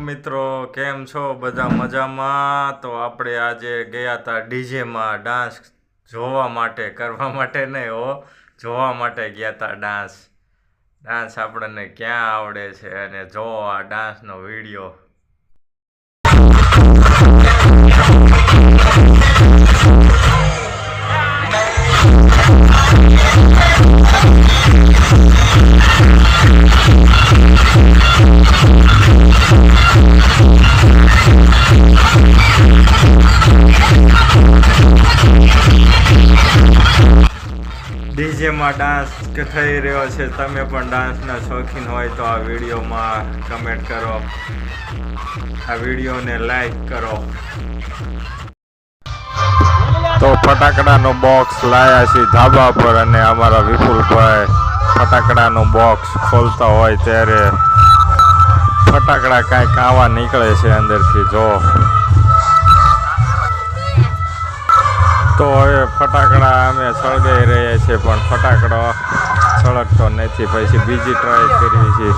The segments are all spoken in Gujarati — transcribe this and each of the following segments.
મિત્રો, કેમ છો? બધા મજામાં? તો આપણે આજે ગયા હતા ડીજેમાં ડાન્સ જોવા માટે, કરવા માટે નહીં હો, જોવા માટે ગયા હતા ડાન્સ. ડાન્સ આપણને ક્યાં આવડે છે અને જો આ ડાન્સનો વીડિયો ડીજેમાં ડાન્સ થઈ રહ્યો છે, તમે પણ ડાન્સના શોખીન હોય તો આ વિડીયોમાં કમેન્ટ કરો. આ વિડીયોને લાઈક કરો. તો ફટાકડાનો બોક્સ લાયા છે ધાબા પર અને અમારા વિપુલભાઈ ફટાકડાનો બોક્સ ખોલતા હોય ત્યારે ફટાકડા કાંઈક આવા નીકળે છે અંદરથી, જો. તો હવે ફટાકડા અમે સળગાઈ રહ્યા છીએ, પણ ફટાકડો સળગતો નથી. પછી બીજી ટ્રાય કરી છે.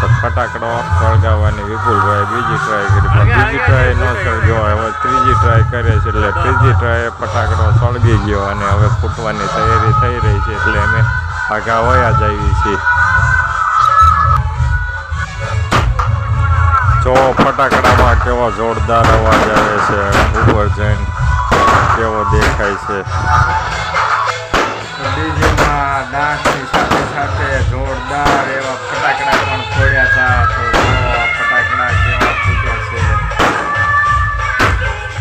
તો ફટાકડો સળગાવવાની વિપુલભાઈ બીજી ટ્રાય કરી, પણ બીજી ટ્રાય ન સળગ્યો. હવે ત્રીજી ટ્રાય કરે છે, એટલે ત્રીજી ટ્રાય ફટાકડો સળગી ગયો અને હવે ફૂટવાની તૈયારી થઈ રહી છે, એટલે અમે આગા વયા જઈએ છીએ. જો ફટાકડામાં કેવો જોરદાર અવાજ આવે છે, ઉપર જઈને. કેવો દેખાય છે. ડીજેમાં ડાન્સની સાથે સાથે એવા ફટાકડા પણ ફોડ્યા હતા. ફટાકડા કેવા છે.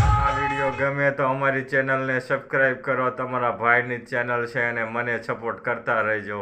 આ વીડિયો ગમે તો અમારી ચેનલને સબસ્ક્રાઈબ કરો. તમારા ભાઈની ચેનલ છે અને મને સપોર્ટ કરતા રહેજો.